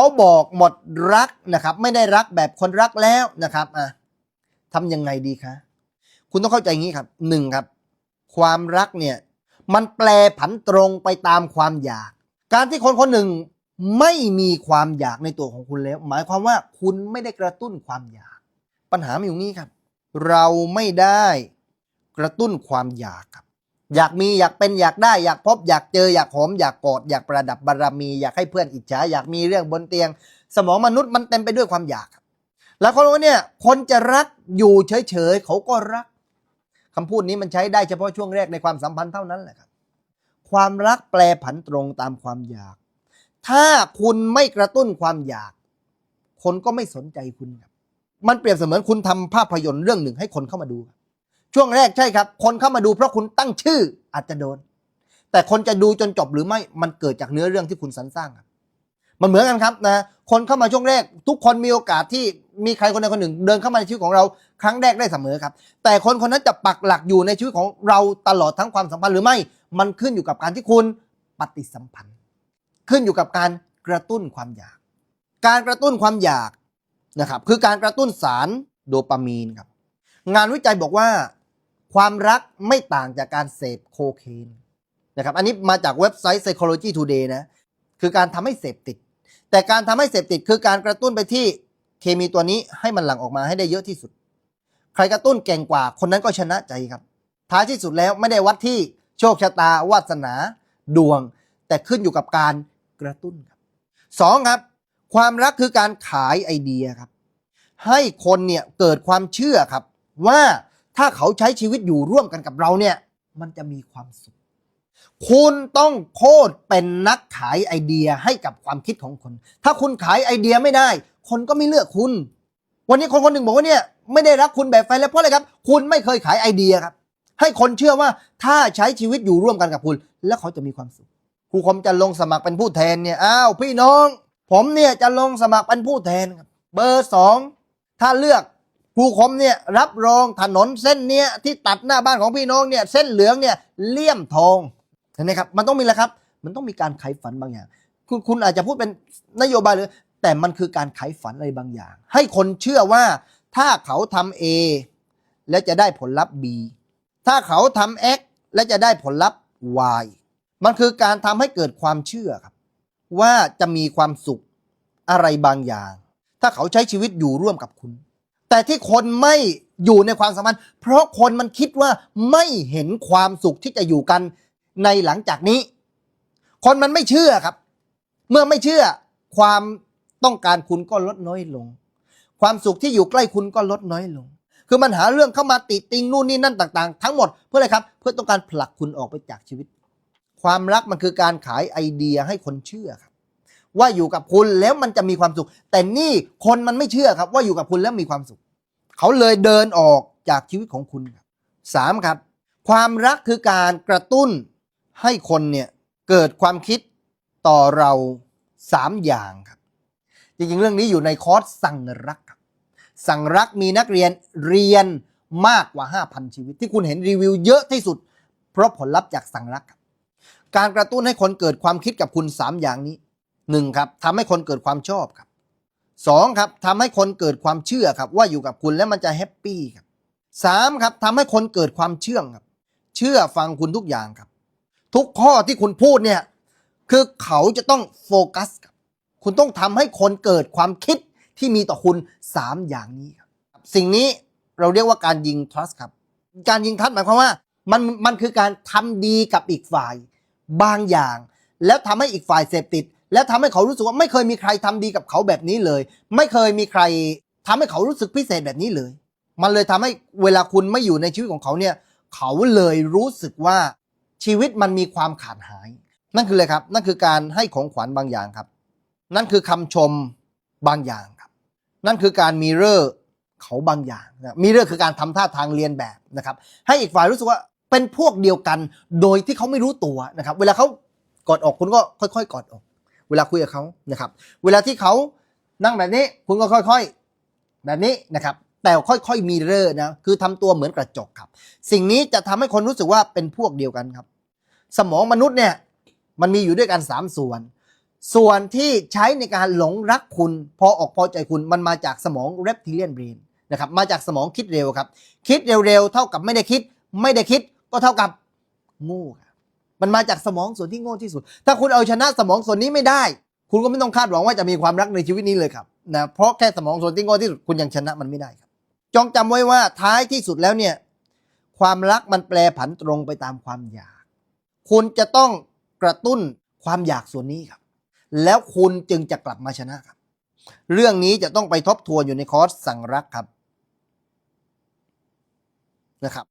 เขาบอกหมดรักนะครับ ไม่ได้รักแบบคนรักแล้วนะครับอะทำยังไงดีคะคุณต้องเข้าใจอย่างนี้ครับหนึ่งครับ ความรักเนี่ย มันแปลผันตรงไปตามความอยาก การที่คนคนหนึ่งไม่มีความอยากในตัวของคุณแล้ว หมายความว่าคุณไม่ได้กระตุ้นความอยาก ปัญหามันอยู่นี้ครับ เราไม่ได้กระตุ้นความอยากครับ อยากมีอยากเป็นอยากได้อยากพบ อยากเจออยากหอมอยากกอดอยากประดับบารมี อยากให้เพื่อนอิจฉาอยากมีเรื่องบนเตียง สมองมนุษย์มันเต็มไปด้วยความอยากแล้วคนว่าเนี่ยคนจะรักอยู่เฉยๆเขาก็รักคำพูดนี้มันใช้ได้เฉพาะช่วงแรกในความสัมพันธ์เท่านั้นแหละครับความรักแปลผันตรงตามความอยาก ถ้าคุณไม่กระตุ้นความอยาก คนก็ไม่สนใจคุณครับมันเปรียบเสมือนคุณทำภาพยนตร์เรื่องหนึ่งให้คนเข้ามาดูครับ ช่วงแรกใช่ครับ คนเข้ามาดูเพราะคุณตั้งชื่ออาจจะโดน แต่คนจะดูจนจบหรือไม่มันเกิดจากเนื้อเรื่องที่คุณสรรสร้างครับมันเหมือนกันครับนะคนเข้ามาช่วงแรก ทุกคนมีโอกาสที่มีใครคนใดคนหนึ่ง เดินเข้ามาในชีวิตของเราครั้งแรกได้เสมอครับ แต่คนคนนั้นจะปักหลักอยู่ในชีวิตของเราตลอดทั้งความสัมพันธ์หรือไม่ มันขึ้นอยู่กับการที่คุณปฏิสัมพันธ์ ขึ้นอยู่กับการกระตุ้นความอยาก การกระตุ้นความอยากนะครับคือการกระตุ้นสารโดปามีนครับงานวิจัยบอกว่า ความรักไม่ต่างจากการเสพโคเคนนะครับอันนี้มาจากเว็บไซต์ Psychology Today นะคือการทำให้เสพติด แต่การทำให้เสพติดคือการกระตุ้นไปที่เคมีตัวนี้ให้มันหลั่งออกมาให้ได้เยอะที่สุด ใครกระตุ้นเก่งกว่า คนนั้นก็ชนะใจครับ ท้ายที่สุดแล้วไม่ได้วัดที่โชคชะตาวาสนาดวง แต่ขึ้นอยู่กับการกระตุ้นครับสองครับ ความรักคือการขายไอเดียครับ ให้คนเนี่ยเกิดความเชื่อครับว่า ถ้าเขาใช้ชีวิตอยู่ร่วมกันกับเราเนี่ย มันจะมีความสุข คุณต้องโคตรเป็นนักขายไอเดียให้กับความคิดของคน ถ้าคุณขายไอเดียไม่ได้ คนก็ไม่เลือกคุณ วันนี้คนคนหนึ่งบอกว่าเนี่ยไม่ได้รักคุณแบบแฟนแล้วเพราะอะไรครับ คุณไม่เคยขายไอเดียครับ ให้คนเชื่อว่าถ้าใช้ชีวิตอยู่ร่วมกันกับคุณ แล้วเขาจะมีความสุขครูคมจะลงสมัครเป็นผู้แทนเนี่ยอ้าวพี่น้อง ผมเนี่ยจะลงสมัครเป็นผู้แทนครับ เบอร์สองถ้าเลือก ครูคมเนี่ยรับรองถนนเส้นเนี้ยที่ตัดหน้าบ้านของพี่น้องเนี่ยเส้นเหลืองเนี่ยเลี่ยมทองเห็นไหมครับมันต้องมีแล้วครับ มันต้องมีการไขฝันบางอย่าง คุณคุณอาจจะพูดเป็นนโยบายเลยแต่มันคือการไขฝันอะไรบางอย่าง ให้คนเชื่อว่าถ้าเขาทำ A แล้วจะได้ผลลัพธ์ B ถ้าเขาทำ X แล้วจะได้ผลลัพธ์ Y มันคือการทำให้เกิดความเชื่อครับ ว่าจะมีความสุขอะไรบางอย่าง ถ้าเขาใช้ชีวิตอยู่ร่วมกับคุณ แต่ที่คนไม่อยู่ในความสัมพันธ์ เพราะคนมันคิดว่าไม่เห็นความสุขที่จะอยู่กันในหลังจากนี้ คนมันไม่เชื่อครับ เมื่อไม่เชื่อความต้องการคุณก็ลดน้อยลง ความสุขที่อยู่ใกล้คุณก็ลดน้อยลง คือมันหาเรื่องเข้ามาติติงนู่นนี่นั่นต่างๆ ทั้งหมดเพื่ออะไรครับ เพื่อต้องการผลักคุณออกไปจากชีวิต ความรักมันคือการขายไอเดียให้คนเชื่อครับ ว่าอยู่กับคุณแล้วมันจะมีความสุข แต่นี่คนมันไม่เชื่อครับว่าอยู่กับคุณแล้วมีความสุข เขาเลยเดินออกจากชีวิตของคุณครับสามครับ ความรักคือการกระตุ้นให้คนเนี่ยเกิดความคิดต่อเราสามอย่างครับ จริงๆ เรื่องนี้อยู่ในคอร์สสั่งรักครับสั่งรักมีนักเรียนเรียนมากกว่า 5,000 ชีวิต ที่คุณเห็นรีวิวเยอะที่สุด เพราะผลลัพธ์จากสั่งรักครับการกระตุ้นให้คนเกิดความคิดกับคุณ 3 อย่างนี้ หนึ่งครับทำให้คนเกิดความชอบครับสองครับทำให้คนเกิดความเชื่อครับว่าอยู่กับคุณแล้วมันจะแฮปปี้ครับสามครับทำให้คนเกิดความเชื่องครับ เชื่อฟังคุณทุกอย่างครับ ทุกข้อที่คุณพูดเนี่ยคือเขาจะต้องโฟกัสครับคุณต้องทำให้คนเกิดความคิดที่มีต่อคุณ3อย่างนี้ครับสิ่งนี้เราเรียกว่าการยิง trust ครับ การยิง trust หมายความว่ามันมันคือการทำดีกับอีกฝ่ายบางอย่าง แล้วทำให้อีกฝ่ายเสพติด แล้วทำให้เขารู้สึกว่าไม่เคยมีใครทำดีกับเขาแบบนี้เลย ไม่เคยมีใครทำให้เขารู้สึกพิเศษแบบนี้เลย มันเลยทำให้เวลาคุณไม่อยู่ในชีวิตของเขาเนี่ย เขาเลยรู้สึกว่าชีวิตมันมีความขาดหาย นั่นคือเลยครับ นั่นคือการให้ของขวัญบางอย่างครับ นั่นคือคำชมบางอย่างครับ นั่นคือการมีเรอร์เขาบางอย่างนะมีเรอร์คือการทำท่าทางเรียนแบบนะครับ ให้อีกฝ่ายรู้สึกว่าเป็นพวกเดียวกัน โดยที่เขาไม่รู้ตัวนะครับ เวลาเขากอดอกคุณก็ค่อย ๆกอดอก เวลาคุยกับเขานะครับ เวลาที่เขานั่งแบบนี้ คุณก็ค่อยๆ แบบนี้นะครับ แต่ค่อยๆมีเรอร์นะ คือทำตัวเหมือนกระจกครับ สิ่งนี้จะทำให้คนรู้สึกว่าเป็นพวกเดียวกันครับ สมองมนุษย์เนี่ยมันมีอยู่ด้วยกัน3ส่วน ส่วนที่ใช้ในการหลงรักคุณ พอออกพอใจคุณมันมาจากสมองเรปทิเลียนเบรนนะครับมาจากสมองคิดเร็วครับ คิดเร็วๆ เท่ากับไม่ได้คิด ไม่ได้คิดก็เท่ากับโง่ครับ มันมาจากสมองส่วนที่โง่ที่สุด ถ้าคุณเอาชนะสมองส่วนนี้ไม่ได้ คุณก็ไม่ต้องคาดหวังว่าจะมีความรักในชีวิตนี้เลยครับนะเพราะแค่สมองส่วนที่โง่ที่สุดคุณยังชนะมันไม่ได้ครับ จงจำไว้ว่าท้ายที่สุดแล้วเนี่ยความรักมันแปรผันตรงไปตามความอยาก คุณจะต้องกระตุ้นความอยากส่วนนี้ครับ แล้วคุณจึงจะกลับมาชนะครับ เรื่องนี้จะต้องไปทบทวนอยู่ในคอร์สสั่งรักครับนะครับ